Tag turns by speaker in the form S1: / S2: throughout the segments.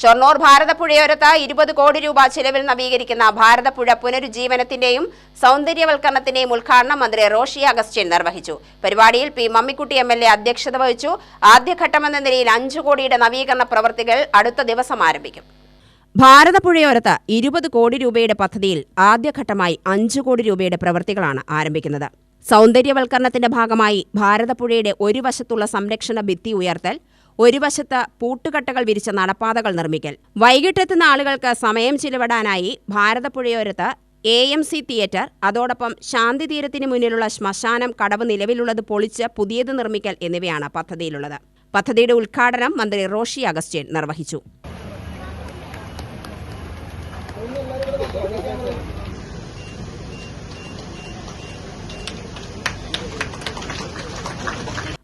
S1: ഷൊർണൂർ ഭാരതപ്പുഴയോരത്ത് ഇരുപത് കോടി രൂപ ചിലവിൽ നവീകരിക്കുന്ന ഭാരതപ്പുഴ പുനരുജ്ജീവനത്തിന്റെയും സൗന്ദര്യവൽക്കരണത്തിന്റെയും ഉദ്ഘാടനം മന്ത്രി റോഷി അഗസ്റ്റിൻ നിർവഹിച്ചു. പരിപാടിയിൽ പി മമ്മിക്കുട്ടി എം എൽ അധ്യക്ഷത വഹിച്ചു. ആദ്യഘട്ടമെന്ന നിലയിൽ അഞ്ചു കോടിയുടെ നവീകരണ പ്രവൃത്തികൾ അടുത്ത ദിവസം ആരംഭിക്കും. ഭാരതപ്പുഴയോരത്ത് ഇരുപത് കോടി രൂപയുടെ പദ്ധതിയിൽ ആദ്യഘട്ടമായി അഞ്ചു കോടി രൂപയുടെ പ്രവൃത്തികളാണ് ആരംഭിക്കുന്നത്. സൗന്ദര്യവൽക്കരണത്തിന്റെ ഭാഗമായി ഭാരതപ്പുഴയുടെ ഒരു വശത്തുള്ള സംരക്ഷണ ഭിത്തി ഉയർത്തൽ ഒരു വശത്ത് പൂട്ടുകട്ടകൾ വിരിച്ച നടപ്പാതകൾ നിർമ്മിക്കൽ. വൈകിട്ടെത്തുന്ന ആളുകൾക്ക് സമയം ചിലവിടാനായി ഭാരതപ്പുഴയോരത്ത് എ എം സി തിയേറ്റർ അതോടൊപ്പം ശാന്തി തീരത്തിന് മുന്നിലുള്ള ശ്മശാനം കടവ് നിലവിലുള്ളത് പൊളിച്ച് പുതിയത് നിർമ്മിക്കൽ എന്നിവയാണ് പദ്ധതിയിലുള്ളത്. പദ്ധതിയുടെ ഉദ്ഘാടനം മന്ത്രി റോഷി അഗസ്റ്റ്യൻ നിർവഹിച്ചു.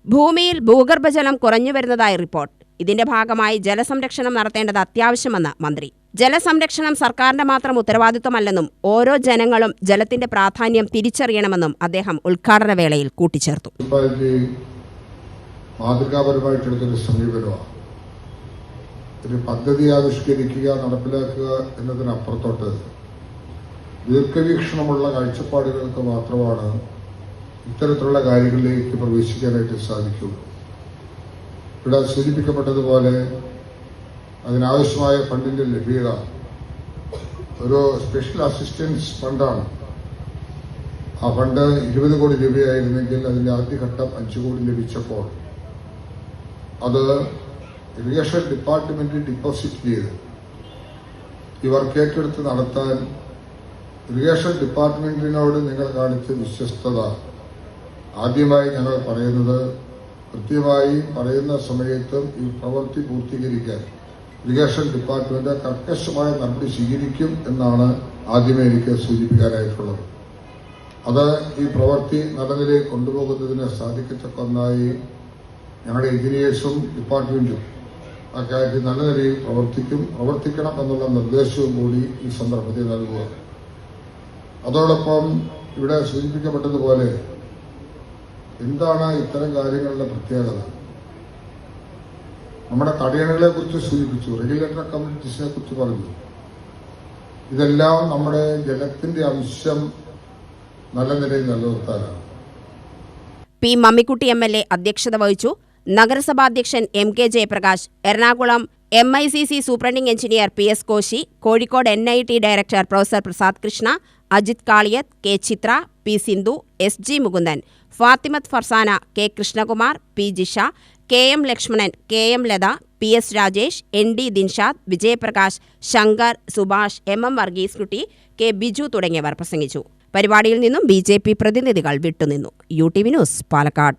S1: ഭൂമിയിൽ ഭൂഗർഭജലം കുറഞ്ഞു വരുന്നതായി റിപ്പോർട്ട്. ഇതിന്റെ ഭാഗമായി ജലസംരക്ഷണം നടത്തേണ്ടത് അത്യാവശ്യമെന്ന് മന്ത്രി. ജലസംരക്ഷണം സർക്കാരിന്റെ മാത്രം ഉത്തരവാദിത്വമല്ലെന്നും ഓരോ ജനങ്ങളും ജലത്തിന്റെ പ്രാധാന്യം തിരിച്ചറിയണമെന്നും അദ്ദേഹം ഉദ്ഘാടന വേളയിൽ കൂട്ടിച്ചേർത്തു.
S2: ഒരു പദ്ധതി ആവിഷ്കരിക്കുക നടപ്പിലാക്കുക എന്നതിനപ്പുറത്തോട്ട് ദീർഘവീക്ഷണമുള്ള കാഴ്ചപ്പാടുകൾക്ക് മാത്രമാണ് ഇത്തരത്തിലുള്ള കാര്യങ്ങളിലേക്ക് പ്രവേശിക്കാനായിട്ട് സാധിക്കുള്ളൂ ഇവിടെ സൂചിപ്പിക്കപ്പെട്ടതുപോലെ അതിനാവശ്യമായ ഫണ്ടിന്റെ ലഭ്യത ഒരു സ്പെഷ്യൽ അസിസ്റ്റൻസ് ഫണ്ടാണ്. ആ ഫണ്ട് ഇരുപത് കോടി രൂപയായിരുന്നെങ്കിൽ അതിന്റെ ആദ്യഘട്ടം അഞ്ചു കോടി ലഭിച്ചപ്പോൾ അത് ഇറിഗേഷൻ ഡിപ്പാർട്ട്മെന്റ് ഡിപ്പോസിറ്റ് ചെയ്ത് ഈ വർക്ക് ഏറ്റെടുത്ത് നടത്താൻ ഇറിഗേഷൻ ഡിപ്പാർട്ട്മെന്റിനോട് നിങ്ങൾ കാണിച്ച വിശ്വസ്തത ആദ്യമായി ഞങ്ങൾ പറയുന്നത് കൃത്യമായി പറയുന്ന സമയത്തും ഈ പ്രവൃത്തി പൂർത്തീകരിക്കാൻ ഇറിഗേഷൻ ഡിപ്പാർട്ട്മെന്റ് കർക്കശമായ നടപടി സ്വീകരിക്കും എന്നാണ് ആദ്യമേ എനിക്ക് സൂചിപ്പിക്കാനായിട്ടുള്ളത്. അത് ഈ പ്രവൃത്തി നടനിലെ കൊണ്ടുപോകുന്നതിന് സാധിക്കത്തക്ക ഒന്നായി ഞങ്ങളുടെ എഞ്ചിനീയേഴ്സും ഡിപ്പാർട്ട്മെന്റും അക്കാര്യത്തിൽ നല്ല നിലയിൽ പ്രവർത്തിക്കും പ്രവർത്തിക്കണം എന്നുള്ള നിർദ്ദേശവും കൂടി ഈ സന്ദർഭത്തിൽ നൽകുക അതോടൊപ്പം ഇവിടെ സൂചിപ്പിക്കപ്പെട്ടതുപോലെ എന്താണ് ഇത്തരം കാര്യങ്ങളുടെ പ്രത്യേകത? നമ്മുടെ തടയണകളെ കുറിച്ച് സൂചിപ്പിച്ചു. റെഗുലേറ്റർ കമ്മ്യൂണിറ്റീസിനെ കുറിച്ച് പറഞ്ഞു. ഇതെല്ലാം നമ്മുടെ ജലത്തിന്റെ അംശം നല്ല നിലയിൽ നിലനിർത്താനാണ്.
S1: P Mammikutty M L A അധ്യക്ഷത വഹിച്ചു. നഗരസഭാധ്യക്ഷൻ M K Jayaprakash Ernakulam M I C C superintending engineer P S Koshy Kozhikode N I T director professor Prasad Krishna Ajith Kaliyath K Chitra P Sindhu S G Mukundan Fathimath Farsana K Krishnakumar P Jisha K M Lakshmanan K M Latha P S Rajesh N D Dinshad Vijayaprakash Shankar Subhash M M Varghese Kutty K Biju തുടങ്ങിയവർ പ്രസംഗിച്ചു. പരിപാടിയിൽ നിന്നും B J P പ്രതിനിധികൾ വിട്ടുനിന്നു. U T V news Palakkad.